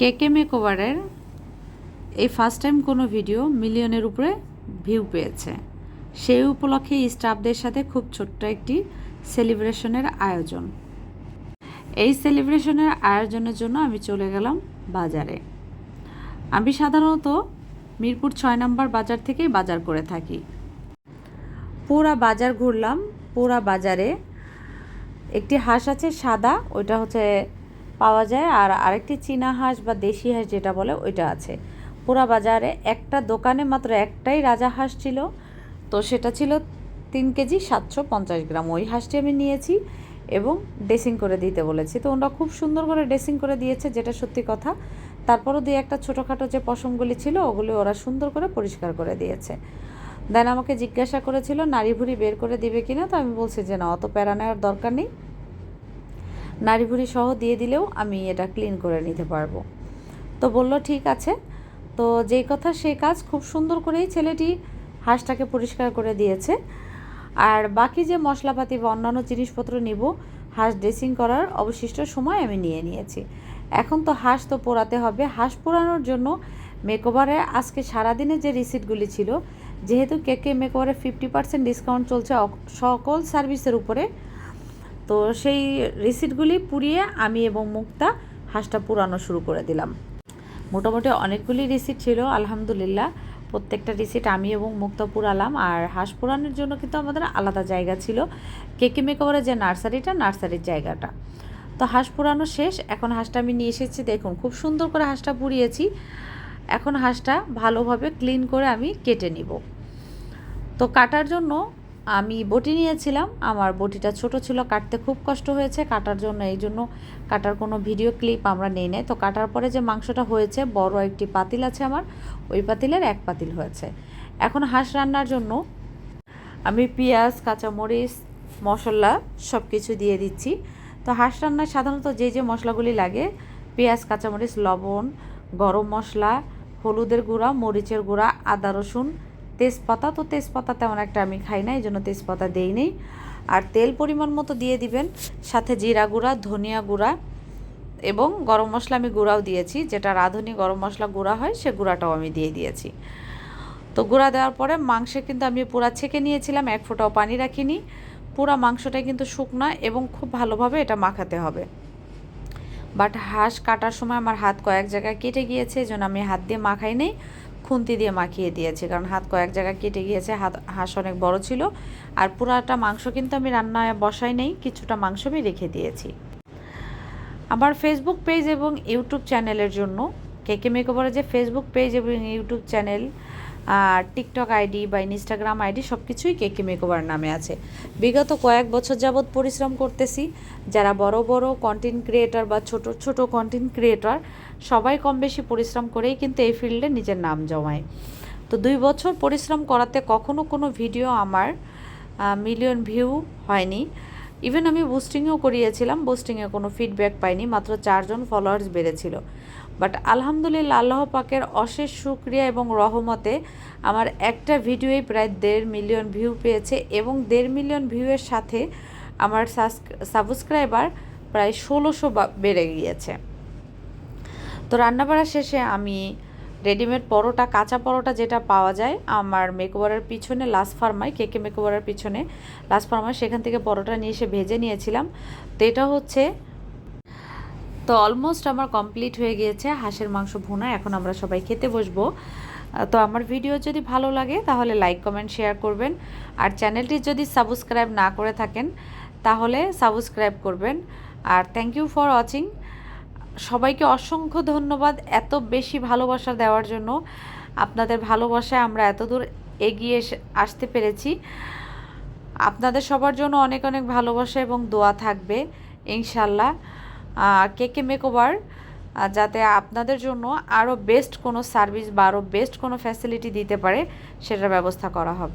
কে কে মেকওভারের এই ফার্স্ট টাইম কোনো ভিডিও মিলিয়নের উপরে ভিউ পেয়েছে। সেই উপলক্ষে স্টাফদের সাথে খুব ছোট্ট একটি সেলিব্রেশনের আয়োজন। এই সেলিব্রেশনের আয়োজনের জন্য আমি চলে গেলাম বাজারে। আমি সাধারণত মিরপুর ছয় নম্বর বাজার থেকেই বাজার করে থাকি। পুরা বাজার ঘুরলাম। পুরা বাজারে একটি হাঁস আছে সাদা, ওইটা হচ্ছে পাওয়া যায়। আর আরেকটি চীনা হাঁস বা দেশি হাঁস যেটা বলে, ওইটা আছে। পুরা বাজারে একটা দোকানে মাত্র একটাই রাজা হাঁস ছিল। তো সেটা ছিল তিন কেজি সাতশো পঞ্চাশ গ্রাম। ওই হাঁসটি আমি নিয়েছি এবং ড্রেসিং করে দিতে বলেছি। তো ওরা খুব সুন্দর করে ড্রেসিং করে দিয়েছে, যেটা সত্যি কথা। তারপরও দুই একটা ছোটোখাটো যে পশমগুলি ছিল, ওগুলি ওরা সুন্দর করে পরিষ্কার করে দিয়েছে। দেন আমাকে জিজ্ঞাসা করেছিল নারী ভুড়ি বের করে দিবে কিনা? তো আমি বলছি যে, না, অত প্যারা নেওয়ার দরকার নেই। নারী ভুড়ি সহ দিয়ে দিলেও আমি এটা ক্লিন করে নিতে পারব। তো বলল, ঠিক আছে। তো যেই কথা সেই কাজ খুব সুন্দর করেই ছেলেটি হাঁসটাকে পরিষ্কার করে দিয়েছে। আর বাকি যে মশলাপাতি বা অন্যান্য জিনিসপত্র নিব, হাঁস ড্রেসিং করার অবশিষ্ট সময় আমি নিয়ে নিয়েছি। এখন তো হাঁস তো পোড়াতে হবে। হাঁস পোড়ানোর জন্য মেকওভারে আজকে সারাদিনের যে রিসিটগুলি ছিল, যেহেতু কেকে মেকওভারে ফিফটি পার্সেন্ট ডিসকাউন্ট চলছে সকল সার্ভিসের উপরে তো সেই রিসিটগুলি পুড়িয়ে আমি এবং মুক্তা হাঁসটা পুরানো শুরু করে দিলাম। মোটামুটি অনেকগুলি রিসিট ছিল, আলহামদুলিল্লাহ। প্রত্যেকটা রিসিট আমি এবং মুক্তা পুরালাম আর হাঁস পুরানোর জন্য কিন্তু আমাদের আলাদা জায়গা ছিল। কেকে মেকওভারের যে নার্সারিটা, নার্সারির জায়গাটা। তো হাঁস পুরানো শেষ, এখন হাঁসটা আমি নিয়ে এসেছি, দেখুন খুব সুন্দর করে হাঁসটা পুড়িয়েছি। এখন হাঁসটা ভালোভাবে ক্লিন করে আমি কেটে নিব। তো কাটার জন্য আমি বটি নিয়েছিলাম। আমার বটিটা ছোট ছিল, কাটতে খুব কষ্ট হয়েছে। কাটার জন্য, এই জন্য কাটার কোনো ভিডিও ক্লিপ আমরা নেই নাই। তো কাটার পরে যে মাংসটা হয়েছে, বড় একটি পাতিল আছে আমার। ওই পাতিলের এক পাতিল হয়েছে। এখন হাঁস রান্নার জন্য আমি পেঁয়াজ, কাঁচামরিচ, মশলা সব কিছু দিয়ে দিচ্ছি। তো হাঁস রান্নায় সাধারণত যে যে মশলাগুলি লাগে, পেঁয়াজ, কাঁচামরিচ, লবণ, গরম মশলা, হলুদের গুঁড়া, মরিচের গুঁড়া, আদা, রসুন তেজপাতা, তো তেজপাতা তেমন একটা আমি খাই না এই জন্য তেজপাতা দেই নেই। আর তেল পরিমাণ মতো দিয়ে দিবেন, সাথে জিরা গুঁড়া, ধনিয়া গুঁড়া এবং গরম মশলা আমি গুঁড়াও দিয়েছি। যেটা রাঁধুনি গরম মশলা গুঁড়া হয়, সে গুঁড়াটাও আমি দিয়ে দিয়েছি। তো গুঁড়া দেওয়ার পরে মাংসে কিন্তু আমি পুরা ছেঁকে নিয়েছিলাম, এক ফোঁটাও পানি রাখিনি। পুরা মাংসটা কিন্তু শুকনা এবং খুব ভালোভাবে এটা মাখাতে হবে। বাট হাঁস কাটার সময় আমার হাত কয়েক জায়গায় কেটে গিয়েছে এই জন্য আমি হাত দিয়ে মাখাই নেই। খুন্তি দিয়ে মাখিয়ে দিয়েছি, কারণ হাত কয়েক জায়গায় কেটে গিয়েছে, হাত, হাঁস অনেক বড় ছিল। আর পুরাটা মাংস কিন্তু আমি রান্নায় বসাই নেই, কিছুটা মাংস আমি রেখে দিয়েছি। আমার ফেসবুক পেজ এবং ইউটিউব চ্যানেলের জন্য কেকে মেকওভারের যে ফেসবুক পেজ এবং ইউটিউব চ্যানেল টিকটক আইডি বা ইনস্টাগ্রাম আইডি সব কিছুই কেকে মেকওভার নামে আছে। বিগত কয়েক বছর যাবৎ পরিশ্রম করতেছি। যারা বড় বড় কন্টেন্ট ক্রিয়েটর বা ছোট ছোট কন্টেন্ট ক্রিয়েটর সবাই কম বেশি পরিশ্রম করেই কিন্তু এই ফিল্ডে নিজের নাম জমায়। তো দুই বছর পরিশ্রম করাতে কখনো কোনো ভিডিও আমার মিলিয়ন ভিউ হয়নি। ইভেন আমি বুস্টিংও করিয়েছিলাম বুস্টিংয়ে কোনো ফিডব্যাক পাইনি, মাত্র চারজন ফলোয়ার্স বেড়েছিল। বাট আলহামদুলিল্লাহ আল্লাহ পাকের অশেষ সুক্রিয়া এবং রহমতে আমার একটা ভিডিওই প্রায় দেড় মিলিয়ন ভিউ পেয়েছে এবং দেড় মিলিয়ন ভিউয়ের সাথে আমার সাবস্ক্রাইবার প্রায় ষোলোশো বেড়ে গিয়েছে। তো রান্নাবাড়া শেষে আমি রেডিমেড পরোটা, কাঁচা পরোটা যেটা পাওয়া যায়, আমার মেকওভারের পিছনে লাস ফার্মায় কেকে মেকওভারের পিছনে লাস ফার্মায় সেখান থেকে পরোটা নিয়ে এসে ভেজে নিয়েছিলাম। তো এটা হচ্ছে তো অলমোস্ট আমার কমপ্লিট হয়ে গিয়েছে হাঁসের মাংস ভুনা, এখন আমরা সবাই খেতে বসবো। তো আমার ভিডিও যদি ভালো লাগে তাহলে লাইক কমেন্ট শেয়ার করবেন। আর চ্যানেলটি যদি সাবস্ক্রাইব না করে থাকেন তাহলে সাবস্ক্রাইব করবেন। আর থ্যাংক ইউ ফর ওয়াচিং সবাইকে অসংখ্য ধন্যবাদ এত বেশি ভালোবাসা দেওয়ার জন্য। আপনাদের ভালোবাসায় আমরা এতদূর এগিয়ে আসতে পেরেছি। আপনাদের সবার জন্য অনেক অনেক ভালোবাসা এবং দোয়া থাকবে, ইনশাল্লাহ। কে কে মেকওভার যাতে আপনাদের জন্য আরও বেস্ট কোনো সার্ভিস বা আরও বেস্ট কোনো ফ্যাসিলিটি দিতে পারে, সেটার ব্যবস্থা করা হবে।